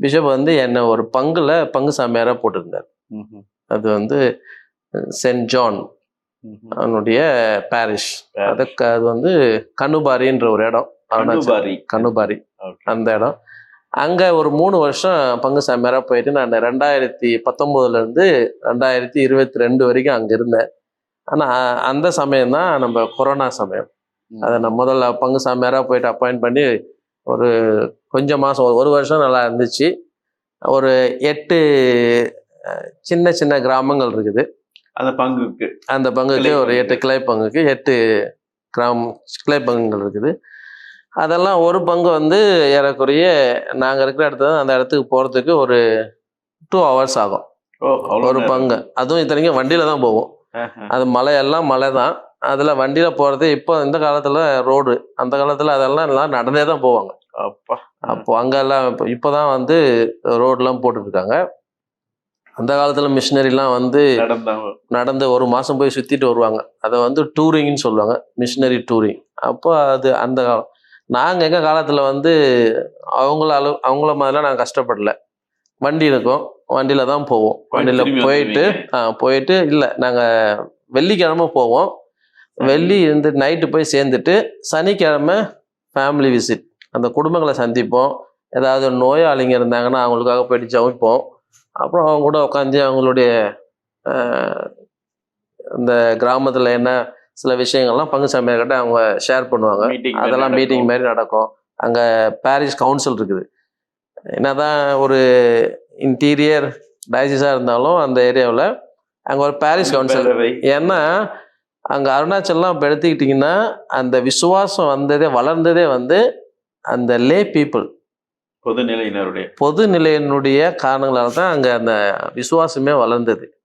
Bishop வந்து என்னை ஒரு பங்குல பங்கு சாமியாரா போட்டிருந்தார். அது வந்து சென்ட் ஜான். அவனுடைய பாரிஷ் அதுக்கு அது வந்து கண்ணுபாரின்ற ஒரு இடம். கண்ணுபாரி Okay. அந்த இடம் அங்க ஒரு மூணு வருஷம் பங்கு சாமியாரா போயிட்டு நான் ரெண்டாயிரத்தி பத்தொன்பதுல இருந்து ரெண்டாயிரத்தி இருபத்தி ரெண்டு வரைக்கும் அங்க இருந்தேன் ஆனா அந்த சமயம் தான் நம்ம கொரோனா சமயம். அதை நான் முதல்ல பங்கு சாமியாரா போயிட்டு அப்பாயிண்ட் பண்ணி ஒரு கொஞ்சம் மாசம் ஒரு- வருஷம் நல்லா இருந்துச்சு. ஒரு எட்டு சின்ன சின்ன கிராமங்கள் இருக்குது. அந்த பங்குக்கு. அந்த பங்குக்கு ஒரு எட்டு. கிளை பங்குக்கு எட்டு கிராம் கிளை பங்குகள் இருக்குது. அதெல்லாம் ஒரு பங்கு வந்து ஏறக்குறைய நாங்கள் இருக்கிற இடத்துல அந்த இடத்துக்கு போகிறதுக்கு ஒரு டூ ஹவர்ஸ் ஆகும். ஒரு. பங்கு. அதுவும் இத்தனைக்கும் வண்டியில தான் போகும். அது மலையெல்லாம் மலை தான். அதில் வண்டியில் போகிறது இப்போ இந்த காலத்தில் ரோடு அந்த காலத்தில் அதெல்லாம் எல்லாம் நடந்தே தான் போவாங்க. அப்பா அங்கெல்லாம் இப்போ இப்போ தான் வந்து ரோடெலாம் போட்டுட்ருக்காங்க. அந்த காலத்தில் மிஷினரிலாம் வந்து நடந்து ஒரு மாதம் போய் சுற்றிட்டு வருவாங்க. அதை வந்து டூரிங்னு சொல்லுவாங்க மிஷினரி டூரிங். அப்போ அது அந்த காலம் நாங்கள் எங்கள் காலத்தில் வந்து அவங்கள அளவு அவங்கள மாதிரிலாம் நாங்கள் கஷ்டப்படல. வண்டி இருக்கும் வண்டியில் தான் போவோம். வண்டியில் போயிட்டு. ஆ போயிட்டு இல்லை நாங்கள் வெள்ளிக்கிழமை போவோம். வெள்ளி இருந்து நைட்டு போய் சேர்ந்துட்டு சனிக்கிழமை ஃபேமிலி விசிட் அந்த குடும்பங்களை சந்திப்போம். ஏதாவது நோயாளிங்க இருந்தாங்கன்னா அவங்களுக்காக போயிட்டு ஜெபிப்போம். அப்புறம் அவங்க கூட உட்காந்து அவங்களுடைய இந்த கிராமத்தில் என்ன சில விஷயங்கள்லாம் பங்கு சமையல்கிட்ட அவங்க ஷேர் பண்ணுவாங்க. அதெல்லாம் மீட்டிங். மாதிரி நடக்கும். அங்கே பாரிஸ் கவுன்சில் இருக்குது. என்னதான் ஒரு இன்டீரியர் டயசிஸாக இருந்தாலும் அந்த ஏரியாவில் அங்கே ஒரு பாரிஸ் கவுன்சில். ஏன்னா அங்கே அருணாச்சல்லாம் இப்போ எடுத்துக்கிட்டிங்கன்னா அந்த விசுவாசம் வந்ததே வளர்ந்ததே வந்து அந்த லே பீப்புள் பொதுநிலையினருடைய. பொது நிலையினுடைய காரணங்களால தான் அங்கே அந்த விசுவாசமே வளர்ந்தது.